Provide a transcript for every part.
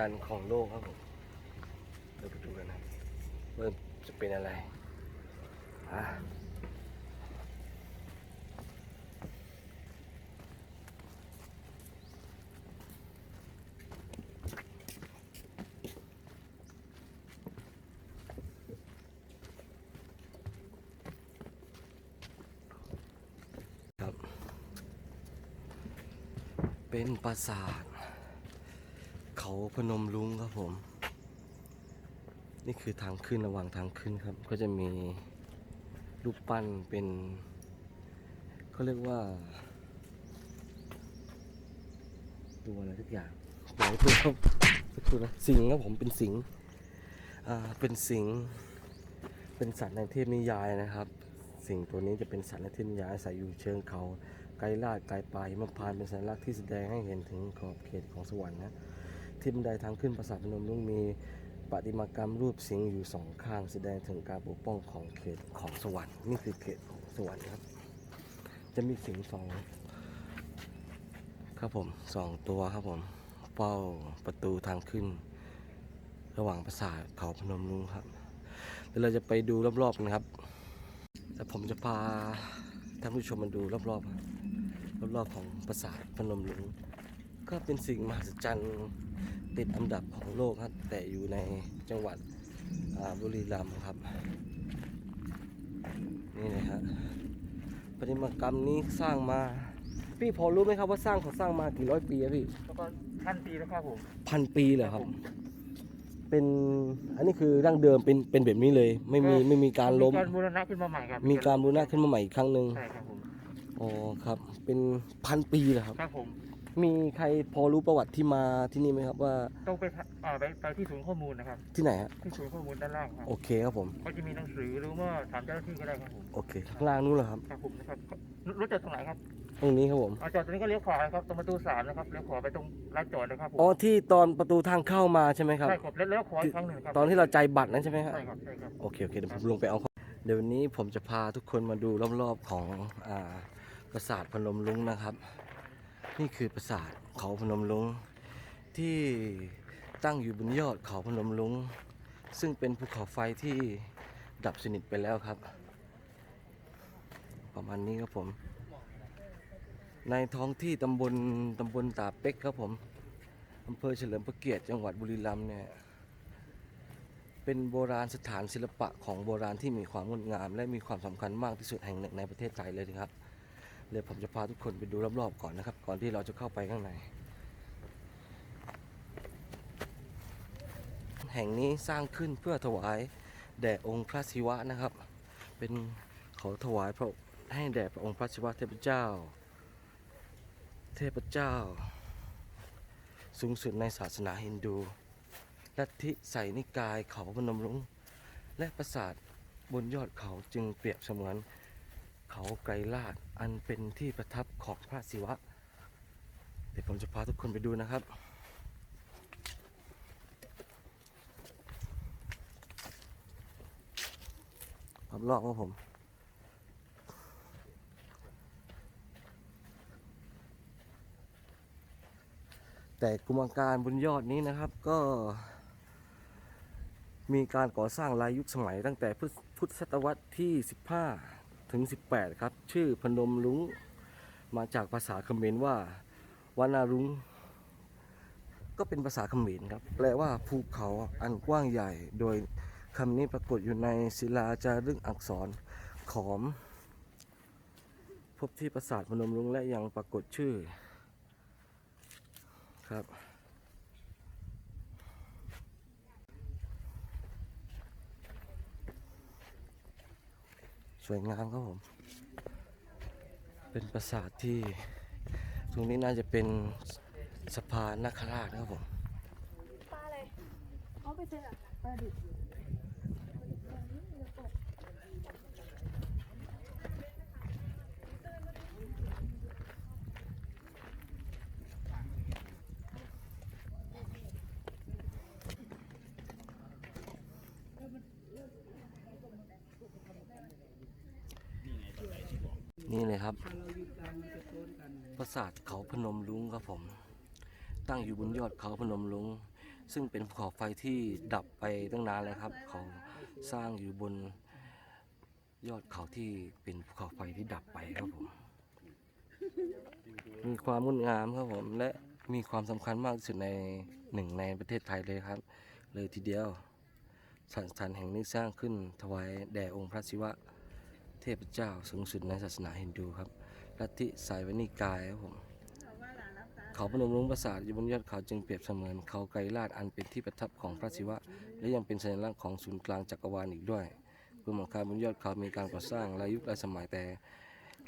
จรรย์ของโลกครับผมเราไปดูกันนะว่าจะเป็นอะไรอะครับเป็นปราสาท เขาพนมรุ้งครับผม นี่คือทางขึ้นระหว่างทางขึ้นครับ ก็จะมีรูปปั้นเป็นเขาเรียกว่า ตัวอะไรทุกอย่างไหนตัวครับตัวนะสิงห์ครับผมเป็นสิงห์อ่าเป็นสิงห์เป็นสัตว์ในเทพนิยายนะครับ สิ่งตัวนี้จะเป็นสัตว์ในเทพนิยายอาศัยอยู่เชิงเขาไกลลาดไกลปลายหิมพานต์เป็นสัญลักษณ์ที่แสดงให้เห็นถึงขอบเขตของสวรรค์นะ ที่บันไดทางขึ้นปราสาทพนมรุ้งมีประติมากรรมรูปสิงห์อยู่สองข้างแสดงถึงการปกป้องของเขตของสวรรค์นี่คือเขตของสวรรค์ครับ จะมีสิงห์สองครับผมสองตัวครับผมเฝ้าประตูทางขึ้น ระหว่างปราสาทเขาพนมรุ้งครับเดี๋ยวเราจะไปดูรอบๆนะครับ แต่ผมจะพาท่านผู้ชมมาดูรอบๆรอบๆของปราสาทพนมรุ้ง ก็เป็นสิ่งมหัศจรรย์ติดอันดับของโลกครับ แต่อยู่ในจังหวัดอ่าบุรีรัมย์ครับ นี่นะฮะประติมากรรมนี้สร้างมา พี่พอรู้ไหมครับว่าสร้างเขาสร้างมากี่ร้อยปีอะพี่แล้วก็พันปีแล้วครับผมพันปีเลยครับผมเป็นอันนี้คือดั้งเดิมเป็นเป็นแบบนี้เลย ไม่มีไม่มีการล้มมีการบูรณะขึ้นมาใหม่ครับมีการบูรณะขึ้นมาใหม่อีกครั้งหนึ่งใช่ครับผมอ๋อครับ เป็นพันปีเลยครับครับผม มีใครพอรู้ประวัติที่มาที่นี่ไหมครับว่าต้องไปทะอ่าไปไปที่ศูนย์ข้อมูลนะครับ ที่ไหนฮะที่ศูนย์ข้อมูลด้านล่างครับโอเคครับผมก็จะมีหนังสือหรือว่าถามเจ้าหน้าที่ก็ได้ครับผมโอเคข้างล่างนู้นเหรอครับครับผมนะครับรถจอดตรงไหนครับตรงนี้ครับผมอ่าจอดตรงนี้ก็เลี้ยวขวานะครับตรงประตูสามนะครับเลี้ยวขวาไปตรงลานจอดนะครับผมอ๋อที่ตอนประตูทางเข้ามาใช่ไหมครับใช่ครับแล้วเลี้ยวขวาอีกครั้งหนึ่งครับตอนที่เราใจายบัตรนั้นใช่ไหมครับใช่ครับใช่ครับโอเคโอเคเดี๋ยวผมลงไปเอาข้อเดี๋ยววันนี้ผมจะพาทุกคนมาดูรอบๆของอ่าปราสาทพนมรุ้งนะครับ นี่คือปราสาทเขาพนมรุ้งที่ตั้งอยู่บนยอดเขาพนมรุ้งซึ่งเป็นภูเขาไฟที่ดับสนิทไปแล้วครับ ประมาณนี้ครับผม ในท้องที่ตำบลตำบลตาเป็กครับผมอำเภอเฉลิมพระเกียรติจังหวัดบุรีรัมย์เนี่ยเป็นโบราณสถานศิลปะของโบราณที่มีความงดงาม และมีความสำคัญมากที่สุดแห่งหนึ่งในประเทศไทยเลยครับ เดี๋ยวผมจะพาทุกคนไปดูรอบๆก่อนนะครับ ก่อนที่เราจะเข้าไปข้างใน แห่งนี้สร้างขึ้นเพื่อถวายแด่องค์พระศิวะนะครับ เป็นขอถวายพระให้แด่พระองค์พระศิวะเทพเจ้า เทพเจ้า สูงสุดในศาสนาฮินดูลัทธิไสนิกายเขาพนมรุ้งและปราสาทบนยอดเขาจึงเปรียบเสมือนเขาไกรลาด อันเป็นที่ประทับของพระศิวะ เดี๋ยวผมจะพาทุกคนไปดูนะครับรอบๆครับผมแต่กุมการบนยอดนี้นะครับก็ มีการก่อสร้างลายยุคสมัยตั้งแต่พุทธพุทธศตวรรษที่ 15 ถึง 18 ครับ ชื่อพนมลุงมาจากภาษาเขมรว่าวานารุงก็เป็นภาษาเขมรครับ แปลว่าภูเขาอันกว้างใหญ่ โดยคำนี้ปรากฏอยู่ในศิลาจารึกอักษรขอม พบที่ปราสาทพนมรุ้งและยังปรากฏชื่อครับ วยงามครับผม เป็นปราสาทที่ตรงนี้น่าจะเป็นสะพานนาคราชนะครับผม ป้าอะไรเขาไปเจอประดิษฐ์ นี่เลยครับปราสาทเขาพนมลุงครับผม ตั้งอยู่บนยอดเขาพนมลุง ซึ่งเป็นภูเขาไฟที่ดับไปตั้งนานแล้วครับ เขาสร้างอยู่บนยอดเขาที่เป็นภูเขาไฟที่ดับไปครับผม มีความงดงามครับผม และมีความสำคัญมากที่สุดในหนึ่งในประเทศไทยเลยครับ เลยทีเดียวสถานแห่งนี้สร้างขึ้นถวายแด่องค์พระศิวะ เทพเจ้าสูงสุดในศาสนาฮินดูครับลัทธิสายวนิกายครับผมเขาพนมรุ้งปราสาทอยู่บนยอดเขาจึงเปรียบเสมือนเขาไกรลาดอันเป็นที่ประทับของพระศิวะ และยังเป็นสัญลักษณ์ของศูนย์กลางจักรวาลอีกด้วยเพื่อมองคาบนยอดเขามีการก่อสร้างหลายยุคหลายสมัยแต่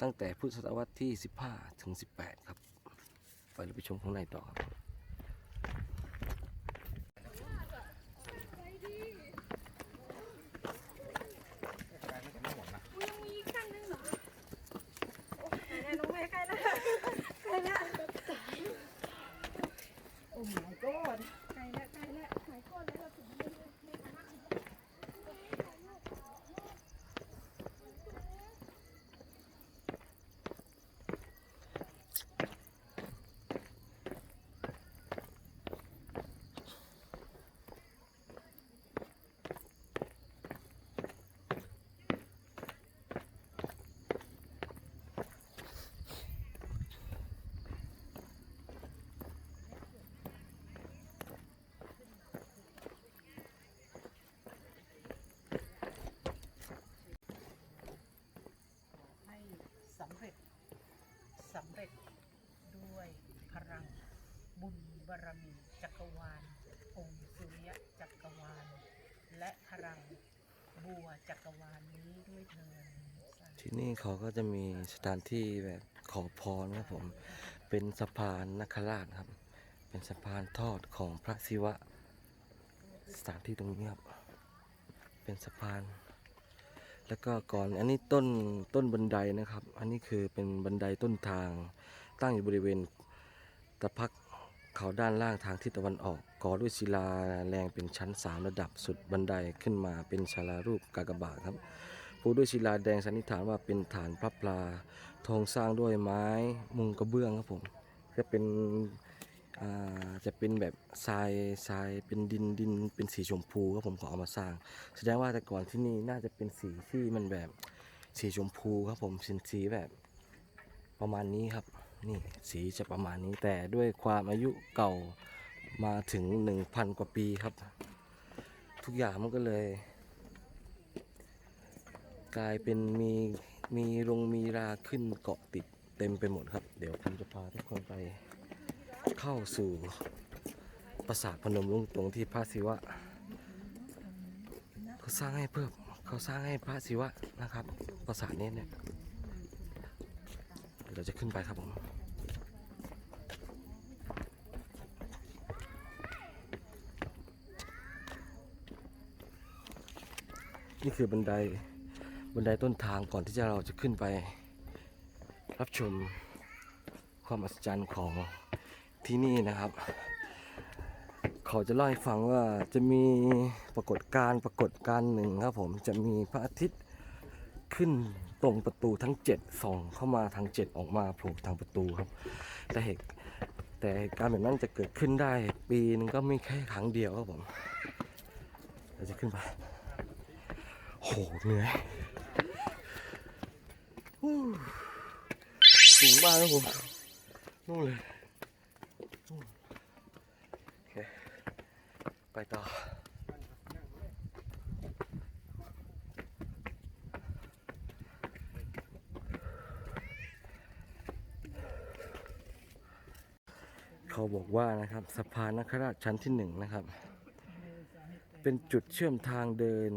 ตั้งแต่พุทธศตวรรษที่ 15 ถึง 18 ครับ ไปเราไปชมข้างในต่อครับ ยังมีอีกขั้นหนึงเหรอโอ้ยไหนๆน้องเมย์ใกล้แล้วใกล้แล้วโอ้ my god ใกล้แล้วใกล้แล้วหายก้อนแล้วเราถึงไม่ไม่ไม่สามารถ ให้ สำเร็จสำเร็จด้วยพลังบุญบารมี จักรวาล องค์สุริยะจักรวาล และพลังบัวจักรวาลนี้ด้วยเถิดสาธุที่นี่เขาก็จะมีสถานที่แบบขอพรครับผม เป็นสะพานนคราชครับ เป็นสะพานทอดของพระศิวะ สถานที่ตรงนี้ครับ เป็นสะพาน แล้วก็ก่อนอันนี้ต้นต้นบันไดนะครับ อันนี้คือเป็นบันไดต้นทาง ตั้งอยู่บริเวณตะพักเขาด้านล่างทางทิศตะวันออกก่อด้วยศิลาแรงเป็นชั้นสามระดับสุดบันไดขึ้นมาเป็นศาลารูปกากบาทครับปูด้วยศิลาแดงสันนิษฐานว่าเป็นฐานพระปลาทองสร้างด้วยไม้มุงกระเบื้องครับผมจะเป็น จะเป็นแบบทรายทรายเป็นดินดินเป็นสีชมพูครับผมขอเอามาสร้าง แสดงว่าแต่ก่อนที่นี่น่าจะเป็นสีที่มันแบบสีชมพูครับผมสีสีแบบประมาณนี้ครับ นี่สีจะประมาณนี้แต่ด้วยความอายุเก่ามาถึง 1,000 กว่าปีครับ ทุกอย่างมันก็เลย กลายเป็นมีมีรงมีราขึ้นเกาะติดเต็มไปหมดครับ เดี๋ยวผมจะพาทุกคนไป เข้าสู่ปราสาทพนมรุ้งตรงที่พระศิวะเขาสร้างให้เพื่อเขาสร้างให้พระศิวะนะครับ ปราสาทนี้เนี่ยเดี๋ยวเราจะขึ้นไปครับผมนี่คือบันไดบันไดต้นทางก่อนที่จะเราจะขึ้นไป รับชมความอัศจรรย์ของ ที่นี่นะครับ เขาจะเล่าให้ฟังว่าจะมีปรากฏการณ์ปรากฏการณ์หนึ่งครับผมจะมีพระอาทิตย์ขึ้นตรงประตูทั้งเจ็ดส่องเข้ามาทางเจ็ดออกมาโผล่ทางประตูครับ แต่เหตุแต่เหตุการณ์แบบนั้นจะเกิดขึ้นได้ ปีหนึงก็ไม่แค่ครั้งเดียวครับผมเราจะขึ้นไปโหเหนื่อยสูงมากครับผมนู่นเลยนู่นโอเค ไปต่อ เขาบอกว่านะครับสะพานนคราชชั้นที่หนึ่งนะครับ เป็นจุดเชื่อมทางเดิน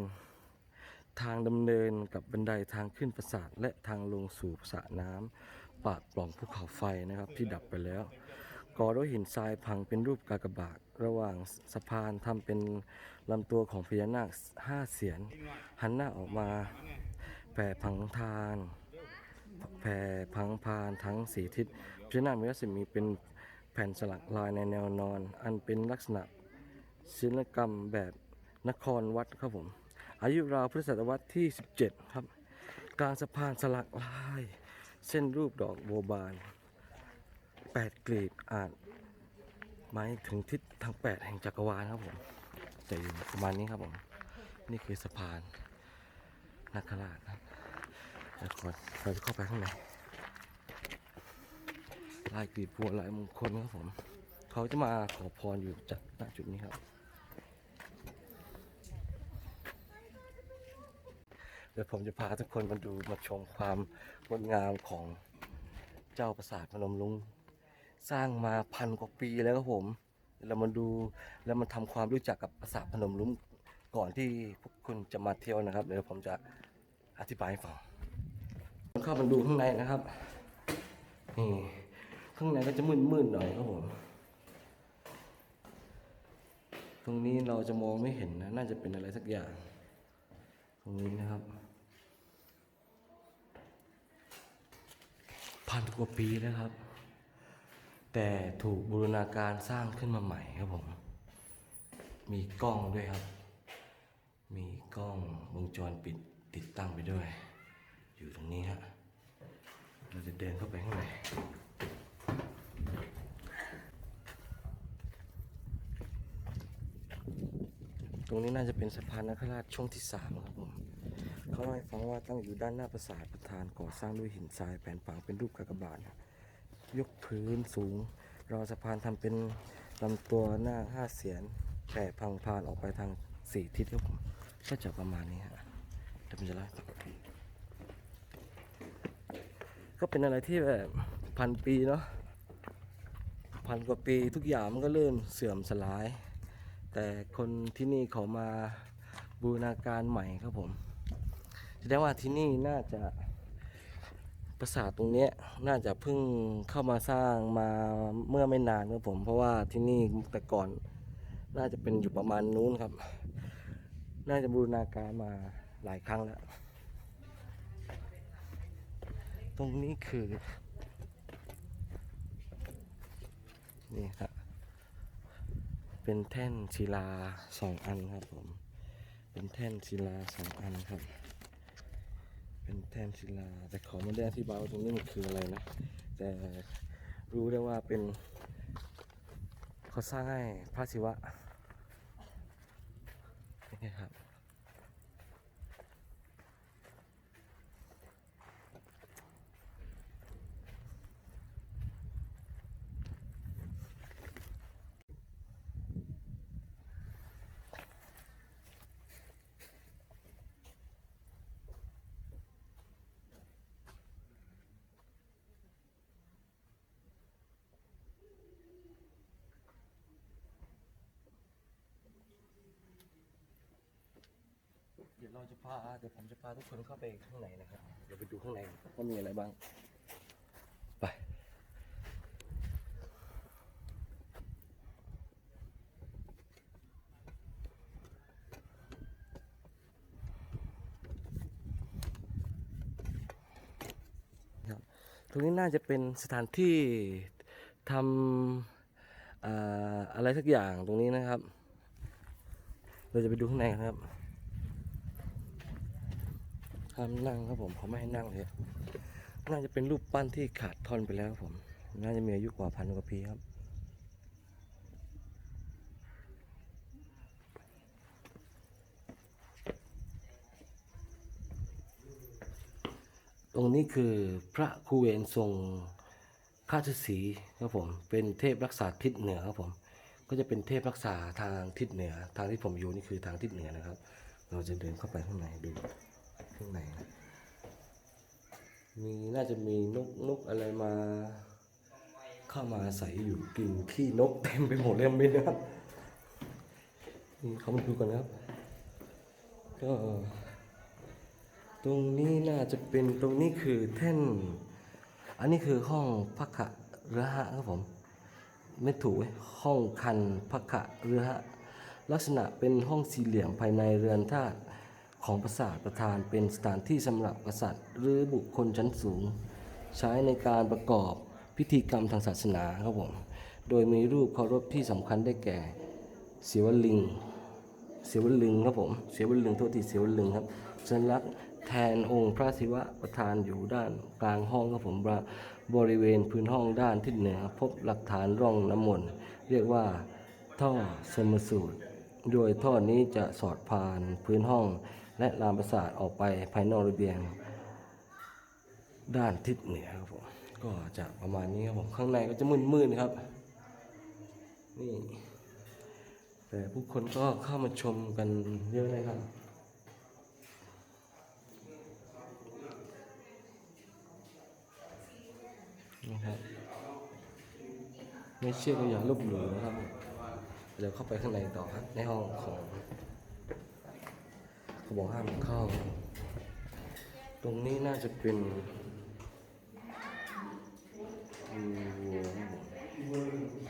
ทางดำเนินกับบันไดทางขึ้นปราสาทและทางลงสู่สระน้ำปากปล่องภูเขาไฟนะครับที่ดับไปแล้ว ก่อด้วยหินทรายพังเป็นรูปกากบาทระหว่างสะพานทำเป็นลำตัวของพญานาคห้าเสียน หันหน้าออกมา แผ่พังทาน แผ่พังพานทั้งสี่ทิศพญานาคมีรัศมีเป็นแผ่นสลักลายในแนวนอน อันเป็นลักษณะศิลปกรรมแบบนครวัดครับผม อายุราวพุทธศตวรรษที่ 17 ครับ กลางสะพานสลักลาย เส้นรูปดอกโบบาน 8กลีบอาจหมายถึงทิศทางแปดแห่งจักรวาลครับผมจะอยู่ประมาณนี้ครับผม นี่คือสะพานนักขราชนะเดี๋ยวก่อนเราจะเข้าไปข้างในลายกรีบบัวลายมงคลครับผม เขาจะมาขอพรอยู่จากณจุดนี้ครับ เดี๋ยวผมจะพาทุกคนมาดูมาชมความงดงามของเจ้าปราสาทพนมลุง สร้างมาพันกว่าปีแล้วครับผม เรามาดูแล้วมาทำความรู้จักกับปราสาทพนมลุงก่อนที่พวกคุณจะมาเที่ยวนะครับ เดี๋ยวผมจะอธิบายให้ฟังเข้ามาดูข้างในนะครับนี่ข้างในก็จะมืดๆหน่อยครับผม ตรงนี้เราจะมองไม่เห็นนะ น่าจะเป็นอะไรสักอย่าง ตรงนี้นะครับพันกว่าปีแล้วครับ แต่ถูกบูรณาการสร้างขึ้นมาใหม่ครับผม มีกล้องด้วยครับ มีกล้องวงจรปิดติดตั้งไปด้วย อยู่ตรงนี้ฮะ เราจะเดินเข้าไปข้างในตรงนี้น่าจะเป็นสะพานนคราชช่วงที่สามครับผม เขาเล่าให้ฟังว่าตั้งอยู่ด้านหน้าปราสาทประธานก่อสร้างด้วยหินทรายแผ่นฝังเป็นรูปกากบาทครับ ยกพื้นสูง รอสะพานทำเป็นลำตัวหน้าห้าเสียนแผ่พังพานออกไปทางสี่ทิศครับผมก็จะประมาณนี้ฮะเดี๋ยวผมจะเล่าก็เป็นอะไรที่แบบพันปีเนาะพันกว่าปีทุกอย่างมันก็เริ่มเสื่อมสลาย แต่คนที่นี่เขามาบูรณาการใหม่ครับผมแสดงว่าที่นี่น่าจะ ปราสาทตรงเนี้ยน่าจะเพิ่งเข้ามาสร้างมาเมื่อไม่นานครับผม เพราะว่าที่นี่แต่ก่อนน่าจะเป็นอยู่ประมาณนู้นครับ น่าจะบูรณาการมาหลายครั้งแล้ว ตรงนี้คือ นี่ครับ เป็นแท่นศิลาสองอันครับผม เป็นแท่นศิลาสองอันครับ เป็นแท่นศิลา แต่ขอไม่ได้อธิบายว่าตรงนี้มันคืออะไรนะ แต่รู้ได้ว่าเป็นเขาสร้างให้พระศิวะนี่ครับ เดี๋ยวเราจะพา เดี๋ยวผมจะพาทุกคนเข้าไปข้างในนะครับเดี๋ยวไปดูข้างในว่ามีอะไรบ้าง ไปครับตรงนี้น่าจะเป็นสถานที่ทำอ่าอะไรสักอย่างตรงนี้นะครับ เราจะไปดูข้างในกันครับ ห้ามนั่งครับผมเขาไม่ให้นั่งเลย น่าจะเป็นรูปปั้นที่ขาดท่อนไปแล้วครับผม น่าจะมีอายุกว่าพันกว่าปีครับตรงนี้คือพระคูเวนทรงข้าชสีครับผม เป็นเทพรักษาทิศเหนือครับผม ก็จะเป็นเทพรักษาทางทิศเหนือ ทางที่ผมอยู่นี่คือทางทิศเหนือนะครับ เราจะเดินเข้าไปข้างในดู ข้างในนะมีน่าจะมีนกนกอะไรมา เข้ามาอาศัยอยู่กินขี้นกเต็มไปหมดเลยมินนะครับนี่เขามาดูกันนะครับ ก็ ตรงนี้น่าจะเป็นตรงนี้คือแท่น อันนี้คือห้องพักขะเรือหะครับผม ไม่ถูกห้องคันพักขะเรือหะลักษณะเป็นห้องสี่เหลี่ยมภายในเรือนธาตุ ของปราสาทประธานเป็นสถานที่สำหรับกษัตริย์ หรือบุคคลชั้นสูง ใช้ในการประกอบพิธีกรรมทางศาสนาครับผม โดยมีรูปเคารพที่สำคัญได้แก่ศิวลิง เสวลึงครับผม เสวลึงโทษทีเสวลึงครับสัญลักษณ์แทนองค์พระศิวะประธานอยู่ด้านกลางห้องครับผมบริเวณพื้นห้องด้านทิศเหนือพบหลักฐานร่องน้ำมนต์เรียกว่าท่อสมสูตร โดยท่อนี้จะสอดผ่านพื้นห้อง และลานประสาทออกไปภายนอกระเบียง ด้านทิศเหนือครับผมก็จะประมาณนี้ครับผมข้างในก็จะมืดๆครับ นี่ แต่ผู้คนก็เข้ามาชมกันเยอะเลยครับนี่ครับไม่เชื่อก็อย่าลบหลู่นะครับเดี๋ยวเข้าไปข้างในต่อครับในห้องของ เขาบอกห้ามเข้า ตรงนี้น่าจะเป็นอืม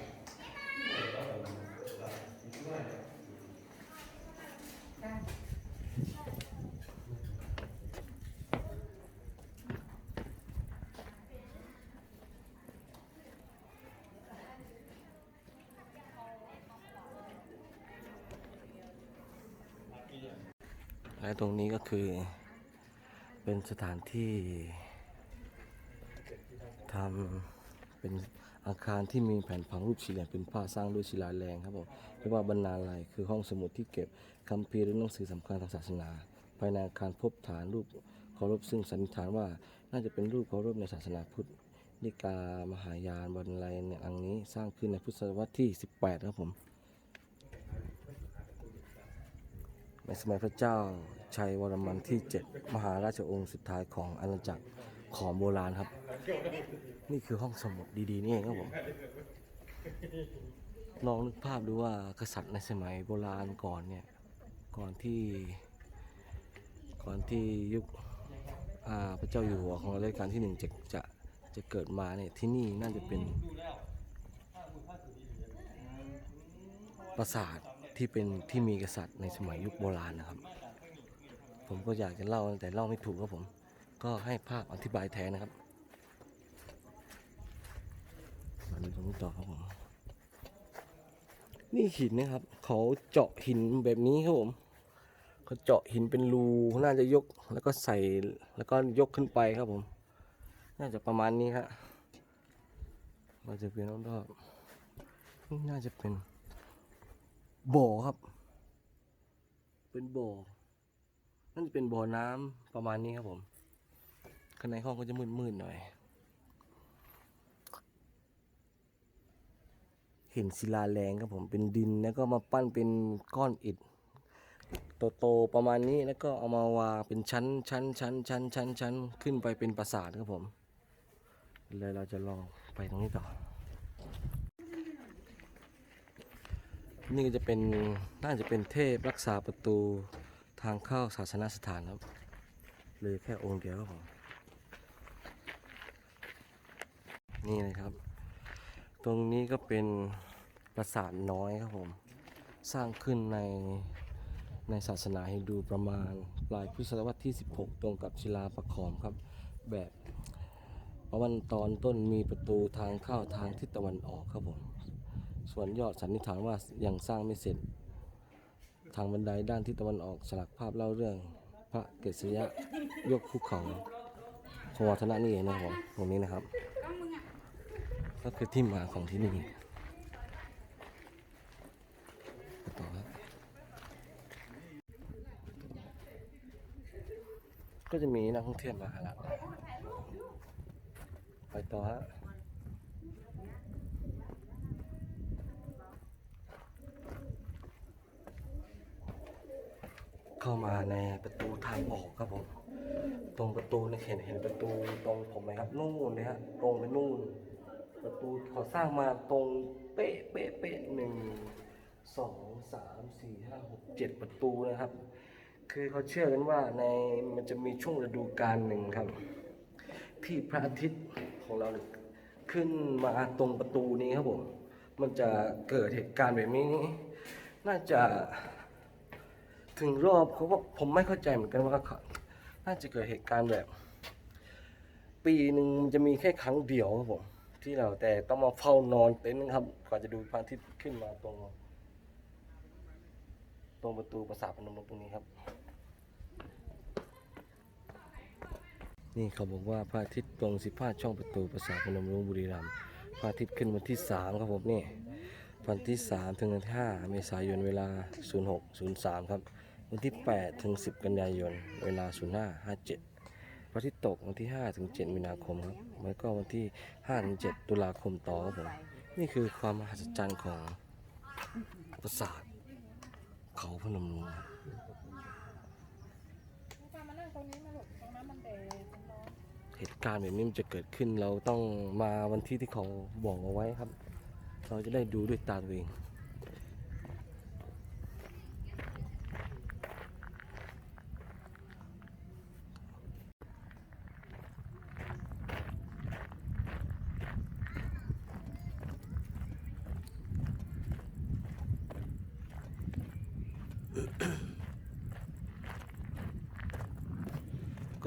และตรงนี้ก็คือเป็นสถานที่ทำเป็นอาคารที่มีแผ่นผังรูปสี่เหลี่ยมเป็นผ้าสร้างด้วยศิลาแรงครับผมเรียกว่าบรรณาลัยคือห้องสมุดที่เก็บคัมภีร์และหนังสือสำคัญทางศาสนา ภายในอาคารพบฐานรูปเคารพซึ่งสันนิษฐานว่าน่าจะเป็นรูปเคารพในศาสนาพุทธนิกามหายานบรรลัยในอังนี้สร้างขึ้นในพุทธศตวรรษที่ 18 ครับผม ในสมัยพระเจ้าชัยวรมันที่ 7 มหาราชองค์สุดท้ายของอาณาจักรของโบราณครับ นี่คือห้องสมุดดีๆนี่เองครับผมลองนึกภาพดูว่ากษัตริย์ในสมัยโบราณก่อนเนี่ยก่อนที่ก่อนที่ยุคพระเจ้าอยู่หัวของรัชกาลที่หนึ่งจะจะจะเกิดมาเนี่ยที่นี่น่าจะเป็นปราสาท ที่เป็นที่มีกษัตริย์ในสมัยยุคโบราณนะครับ ผมก็อยากจะเล่าแต่เล่าไม่ถูกครับผม ก็ให้ภาพอธิบายแทนนะครับมาดูตรงนี้ต่อครับผมนี่หินนะครับ เขาเจาะหินแบบนี้ครับผมเขาเจาะหินเป็นรูน่าจะยกแล้วก็ใส่แล้วก็ยกขึ้นไปครับผม น่าจะประมาณนี้ครับเราจะเป็นรอบๆนี่น่าจะเป็น บ่อครับ เป็นบ่อนั่นจะเป็นบ่อน้ำประมาณนี้ครับผม ข้างในห้องก็จะมืดๆหน่อย เห็นศิลาแรงครับผมเป็นดินแล้วก็มาปั้นเป็นก้อนอิฐโตๆประมาณนี้แล้วก็เอามาวางเป็นชั้นชั้นชั้นชั้นชั้นชั้นขึ้นไปเป็นปราสาทครับผมเลยเราจะลองไปตรงนี้ต่อ นี่ก็จะเป็นน่าจะเป็นเทพรักษาประตูทางเข้าศาสนสถานครับเลยแค่องค์เดียวครับผมนี่เลยครับ ตรงนี้ก็เป็นปราสาทน้อยครับผม สร้างขึ้นในในศาสนาฮินดูประมาณปลายพุทธศตวรรษที่ 16 ตรงกับศิลาประขอมครับ แบบประวันตอนต้นมีประตูทางเข้าทางทิศตะวันออกครับผม ส่วนยอดสันนิษฐานว่ายังสร้างไม่เสร็จ ทางบันไดด้านทิศตะวันออกสลักภาพเล่าเรื่อง พระเกศยะยกภูเขาของวัฒนะนี่เองนะครับผมตรงนี้นะครับ ก็คือที่มาของที่นี่ต่อครับก็จะมีนักท่องเที่ยวมาหาเราไปต่อฮะ เข้ามาในประตูทางออกครับผม ตรงประตูเนี่ยเห็นเห็นประตูตรงผมไหมครับนู่นเลยฮะตรงไปนู่น ประตูเขาสร้างมาตรงเป๊ะเป๊ะเป๊ะหนึ่งสองสามสี่ห้าหกเจ็ดประตูนะครับ คือเขาเชื่อกันว่าในมันจะมีช่วงฤดูกาลหนึ่งครับ ที่พระอาทิตย์ของเราขึ้นมาตรงประตูนี้ครับผม มันจะเกิดเหตุการณ์แบบนี้ น่าจะ ถึงรอบเขาว่าผมไม่เข้าใจเหมือนกันว่าเขาน่าจะเกิดเหตุการณ์แบบ ปีหนึ่งจะมีแค่ครั้งเดียวครับผมที่เราแต่ต้องมาเฝ้านอนเต็นท์นะครับกว่าจะดูพระอาทิตย์ขึ้นมาตรง ตรงประตูปราสาทพนมรุ้งตรงนี้ครับ นี่เขาบอกว่าพระอาทิตย์ตรง15ช่องประตูปราสาทพนมรุ้งบุรีรัมย์พระอาทิตย์ขึ้นวันที่3ครับผมนี่วันที่ 3 ถึงวันที่5เมษายนเวลา 0603 ครับ วันที่ 8 ถึง 10 กันยายน เวลา 0557พระอาทิตย์ตกวันที่ 5 ถึง 7 มีนาคมครับแล้วก็วันที่ 5 ถึง 7 ตุลาคมต่อครับผม นี่คือความมหัศจรรย์ของปราสาทเขาพนมรุ้งครับเหตุการณ์แบบนี้มันจะเกิดขึ้นเราต้องมาวันที่ที่เขาบอกเอาไว้ครับ เราจะได้ดูด้วยตาตัวเอง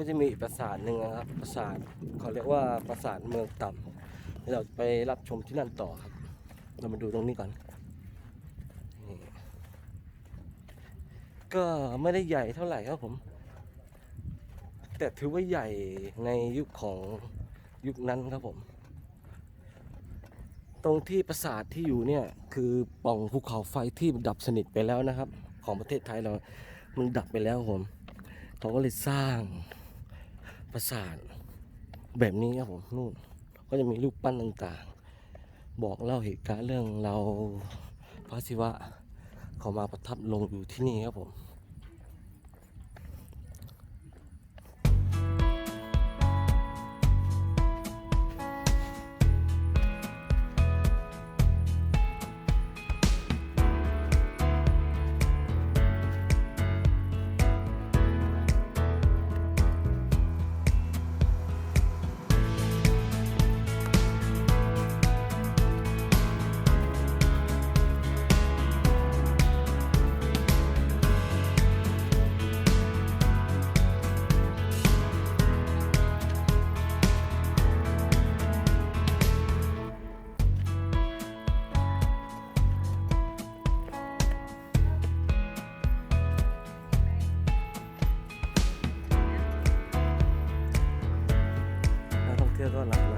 ก็จะมีปราสาทหนึ่งนะครับ ปราสาทเขาเรียกว่าปราสาทเมืองต่ำเดี๋ยวเราไปรับชมที่นั่นต่อครับ เรามาดูตรงนี้ก่อนนี่ก็ไม่ได้ใหญ่เท่าไหร่ครับผม แต่ถือว่าใหญ่ในยุคของยุคนั้นครับผม ตรงที่ปราสาทที่อยู่เนี่ยคือป่องภูเขาไฟที่ดับสนิทไปแล้วนะครับ ของประเทศไทยเรา มันดับไปแล้วครับผมเขาก็เลยสร้าง ปราสาทแบบนี้ครับผมนู่นก็จะมีรูปปั้นต่างๆ บอกเล่าเหตุการณ์เรื่องเราพระศิวะเขามาประทับลงอยู่ที่นี่ครับผม นัก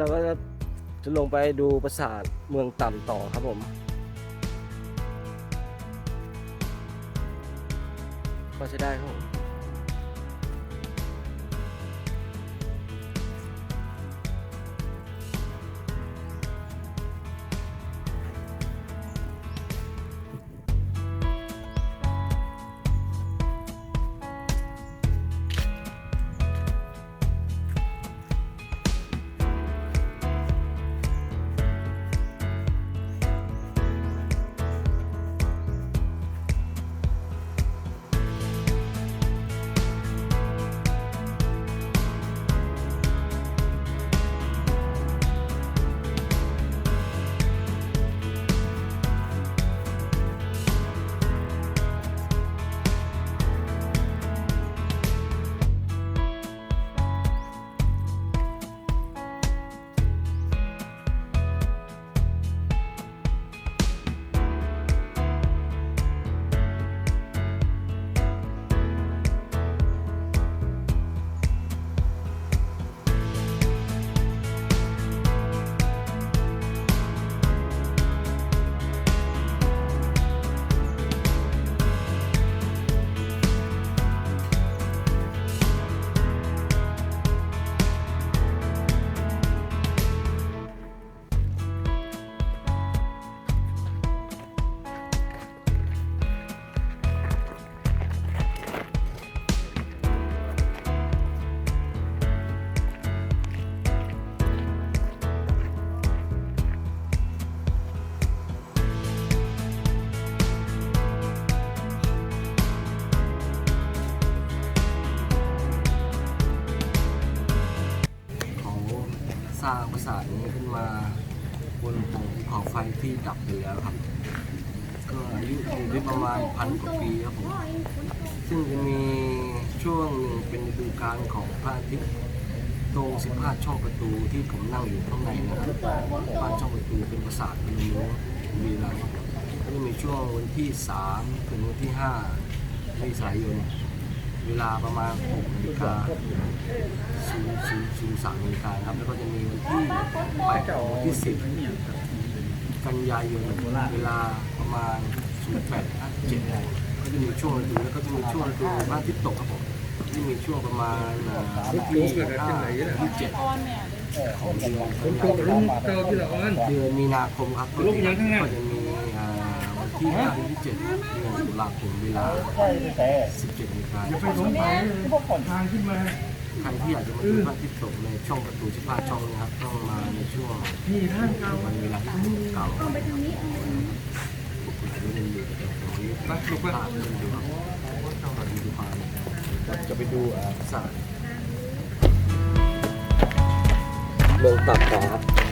เราก็จะลงไปดูปราสาทเมืองต่ำต่อครับผม ก็จะได้ครับผม ที่แล้วครับ ก็อายุอยู่ได้ประมาณพันกว่าปีครับผม ซึ่งจะมีช่วงหนึ่งเป็นฤดูกาลของพระอาทิตย์ตรง15 ช่องประตูที่ผมนั่งอยู่ข้างในนะครับบ้านช่องประตูเป็นปราสาทเป็นรั้วมีแล้วก็จะมีช่วงวันที่ 3 ถึงวันที่ 5 เมษายนเวลาประมาณ6นาฬิกาศูนย์ศูนย์ศูนย์สามนาฬิกาครับ แล้วก็จะมีวันที่8ถึงวันที่ 10 กันยายนเวลาประมาณ0857ก็จะมีช่วงฤดูแล้วก็จะมีช่วงฤดูพระอาทิตย์ตกครับผมที่มีช่วงประมาณอ่าวันที่5 27ของเดือนกันยายนเจอพี่ละออนเดือนมีนาคมครับลูกยังข้างหน้าก็จะมีอ่าวันที่5ถึง27เดือนตุลาคมเวลา17นาฬิกาไปสงสัยพวกก่อนทางขึ้นมา ใครที่อยากจะมาดูพระอาทิตย์ตกในช่องประตูชิพาช่องนะครับต้องมาในช่วงวันเวลาที่เก่าไปทางนี้พวกคุณอาจจะเล่นอยู่แต่ตรงนี้ไปลูกไปภาพเล่นกันดูพาจะไปดูอ่าศาสตร์เมืองตักต่อครับ